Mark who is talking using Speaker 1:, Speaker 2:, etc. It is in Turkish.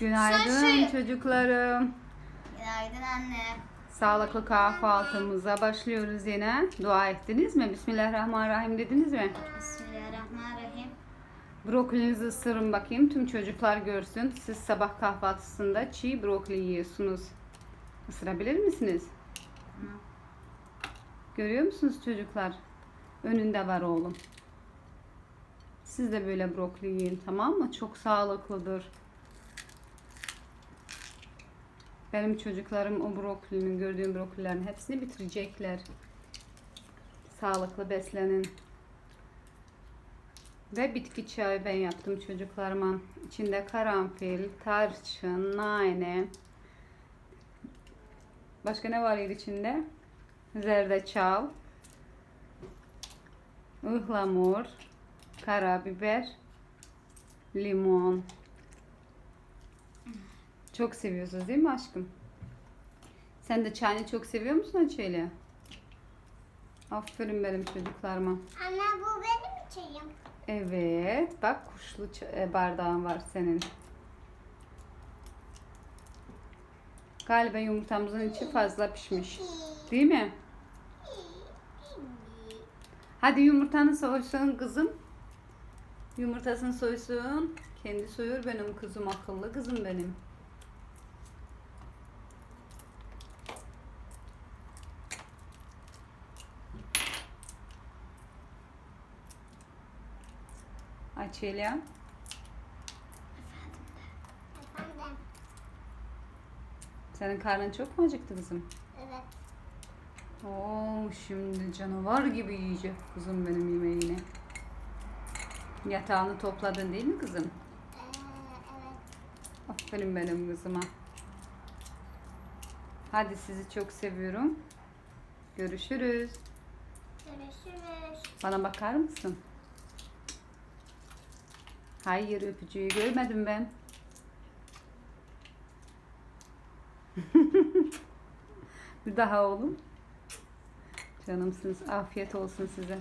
Speaker 1: Günaydın
Speaker 2: Saşı.
Speaker 1: çocuklarım.
Speaker 2: Günaydın anne.
Speaker 1: Sağlıklı kahvaltımıza başlıyoruz yine. Dua ettiniz mi? Bismillahirrahmanirrahim dediniz mi?
Speaker 2: Bismillahirrahmanirrahim.
Speaker 1: Brokolinizi ısırın bakayım. Tüm çocuklar görsün. Siz sabah kahvaltısında çiğ brokoli yiyorsunuz. Isırabilir misiniz? Görüyor musunuz çocuklar? Önünde var oğlum. Siz de böyle brokoli yiyin tamam mı? Çok sağlıklıdır. Benim çocuklarım o brokolinin, gördüğüm brokolilerin hepsini bitirecekler. Sağlıklı beslenin. Ve bitki çayı ben yaptım çocuklarıma. İçinde karanfil, tarçın, nane. Başka ne var içinde? Zerdeçal, ıhlamur, karabiber, limon. Çok seviyorsunuz değil mi aşkım? Sen de çayını çok seviyor musun Açeli? Aferin benim çocuklarıma.
Speaker 2: Anne bu benim çayım.
Speaker 1: Evet, bak kuşlu e, bardağın var senin. Galiba yumurtamızın içi fazla pişmiş. Değil mi? Hadi yumurtanı soysun kızım. Yumurtasını soysun. Kendi soyur benim kızım akıllı kızım benim. Açelya.
Speaker 2: Efendim.
Speaker 1: Senin karnın çok mu acıktı kızım?
Speaker 2: Evet.
Speaker 1: Oo, şimdi canavar gibi yiyecek kızım benim yemeğini. Yatağını topladın değil mi kızım?
Speaker 2: Ee, evet.
Speaker 1: Aferin benim kızıma. Hadi sizi çok seviyorum. Görüşürüz.
Speaker 2: Görüşürüz.
Speaker 1: Bana bakar mısın? Hayır öpücüğü görmedim ben. Bir daha oğlum. Canımsınız. Afiyet olsun size.